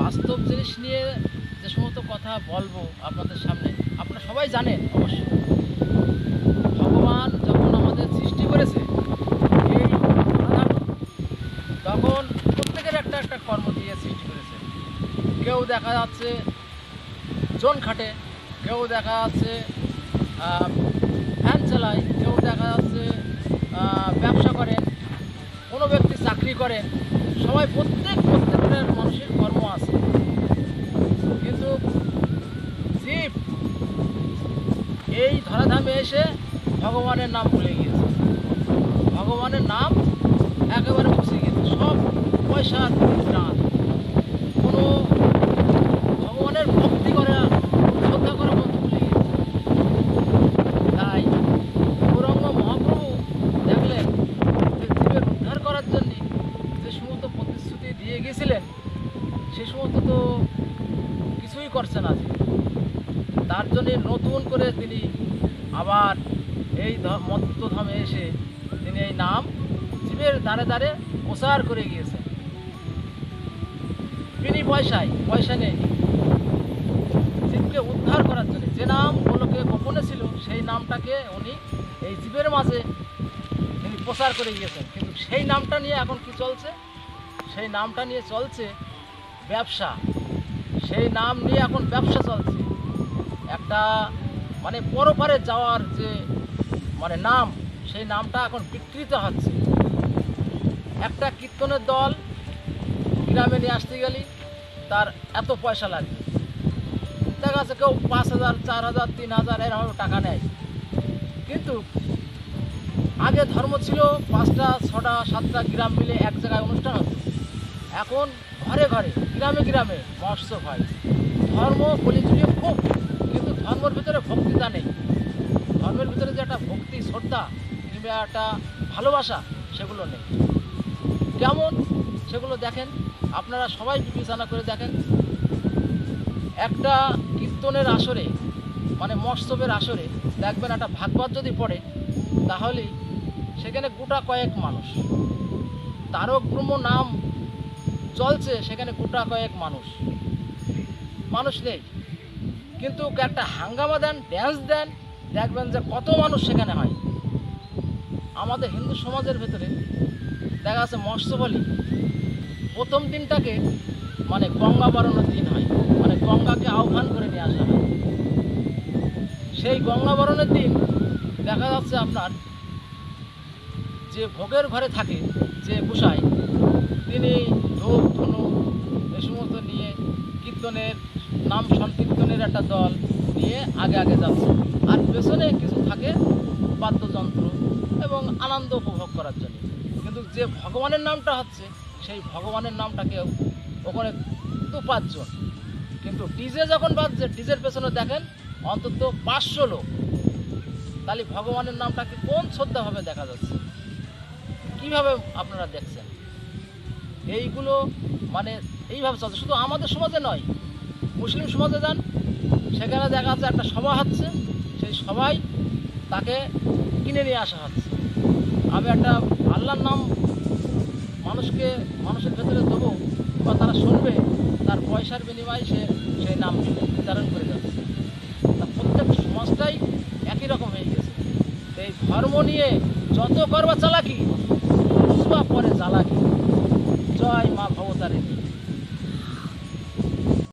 বাস্তব জিনিস নিয়ে যে সমস্ত কথা বলব আপনাদের সামনে, আপনারা সবাই জানেন অবশ্যই। ভগবান যখন আমাদের সৃষ্টি করেছে, এই তখন প্রত্যেকের একটা একটা কর্ম দিয়ে সৃষ্টি করেছে। কেউ দেখা যাচ্ছে জন খাটে, কেউ দেখা যাচ্ছে ফ্যান চালায়, কেউ দেখা যাচ্ছে ব্যবসা করেন কোনো ব্যক্তি চাকরি করেন সবাই প্রত্যেক, প্রত্যেকের মানুষের কর্ম আছে কিন্তু জীব এই ধরাধামে এসে ভগবানের নাম ভুলে গিয়েছে। ভগবানের নাম একেবারে মুছে গিয়েছে। সব পয়সার টান কোনো ভগবানের ভক্তি করা শ্রদ্ধা করা বন্ধ ভুলে গিয়েছে। তাই গৌরঙ্গ মহাপ্রভু দেখলেন যে জীবের উদ্ধার করার জন্য যে সমস্ত প্রতিশ্রুতি দিয়ে গিয়েছিলেন, সে সমস্ত তো কিছুই করছেন আজ তার জন্যে নতুন করে তিনি আবার এই মত্তধামে এসে তিনি এই নাম জীবের দ্বারে দ্বারে প্রচার করে গিয়েছেন। বিনি পয়সায়, পয়সা নেই। জীবকে উদ্ধার করার জন্য যে নাম গোলকে গোপনে ছিল, সেই নামটাকে উনি এই জীবের মাঝে তিনি প্রচার করে গিয়েছেন। কিন্তু সেই নামটা নিয়ে এখন কি চলছে? সেই নামটা নিয়ে চলছে ব্যবসা। সেই নাম নিয়ে এখন ব্যবসা চলছে। একটা মানে পরপারে যাওয়ার যে মানে নাম, সেই নামটা এখন বিকৃত হচ্ছে। একটা কীর্তনের দল গ্রামে নিয়ে আসতে গেলে, তার এত পয়সা লাগে। দেখা যাচ্ছে কেউ পাঁচ হাজার, চার হাজার, তিন হাজার, এরকম টাকা নেয়। কিন্তু আগে ধর্ম ছিল পাঁচটা, ছটা, সাতটা গ্রাম মিলে এক জায়গায় অনুষ্ঠান হতো। এখন ঘরে ঘরে, গ্রামে গ্রামে মহোৎসব হয়। ধর্ম, কলিযুগে খুব ধর্মের ভিতরে ভক্তিটা নেই। ধর্মের ভিতরে যে একটা ভক্তি, শ্রদ্ধা, কিংবা একটা ভালোবাসা, সেগুলো নেই। কেমন? সেগুলো দেখেন। আপনারা সবাই বিবেচনা করে দেখেন। একটা কীর্তনের আসরে মানে মৎসবের আসরে দেখবেন একটা ভাগবত যদি পড়ে, তাহলে সেখানে গোটা কয়েক মানুষ। তারক ব্রহ্ম নাম চলছে, সেখানে গোটা কয়েক মানুষ। মানুষ নেই। কিন্তু একটা হাঙ্গামা দেন ড্যান্স দেন, দেখবেন যে কত মানুষ সেখানে হয়। আমাদের হিন্দু সমাজের ভেতরে দেখা যাচ্ছে মৎস্যবলী প্রথম দিনটাকে মানে গঙ্গা বারণের দিন হয়। মানে গঙ্গাকে আহ্বান করে নিয়ে আসা হয়। সেই গঙ্গা বারণের দিন দেখা যাচ্ছে আপনার যে ভোগের ঘরে থাকে যে গোসাই তিনি ঢোক ধনু এই সমস্ত নিয়ে কীর্তনের নাম সংকীর্তনের একটা দল নিয়ে আগে আগে যাচ্ছে। আর পেছনে কিছু থাকে বাদ্যযন্ত্র এবং আনন্দ উপভোগ করার জন্য। কিন্তু যে ভগবানের নামটা হচ্ছে, সেই ভগবানের নামটাকে ওখানে দু পাঁচজন। কিন্তু ডিজে যখন বাজছে ডিজের পেছনে দেখেন অন্তত পাঁচশো লোক। তাহলে ভগবানের নামটাকে কোন শ্রদ্ধাভাবে দেখা যাচ্ছে? কীভাবে আপনারা দেখছেন? এইগুলো মানে এইভাবে চলছে। শুধু আমাদের সমাজে নয়, মুসলিম সমাজে যান সেখানে দেখা যাচ্ছে একটা সভা হচ্ছে। সেই সবাই তাকে কিনে নিয়ে আসা হচ্ছে। আমি একটা আল্লাহর নাম মানুষকে, মানুষের ভেতরে দেবো বা তারা শুনবে, তার পয়সার বিনিময়ে সে সেই নাম নির্ধারণ করে যাচ্ছে। তা প্রত্যেক সমাজটাই একই রকম হয়ে গেছে। এই ধর্ম নিয়ে যত করবা চালাকি পরে জ্বালাকি।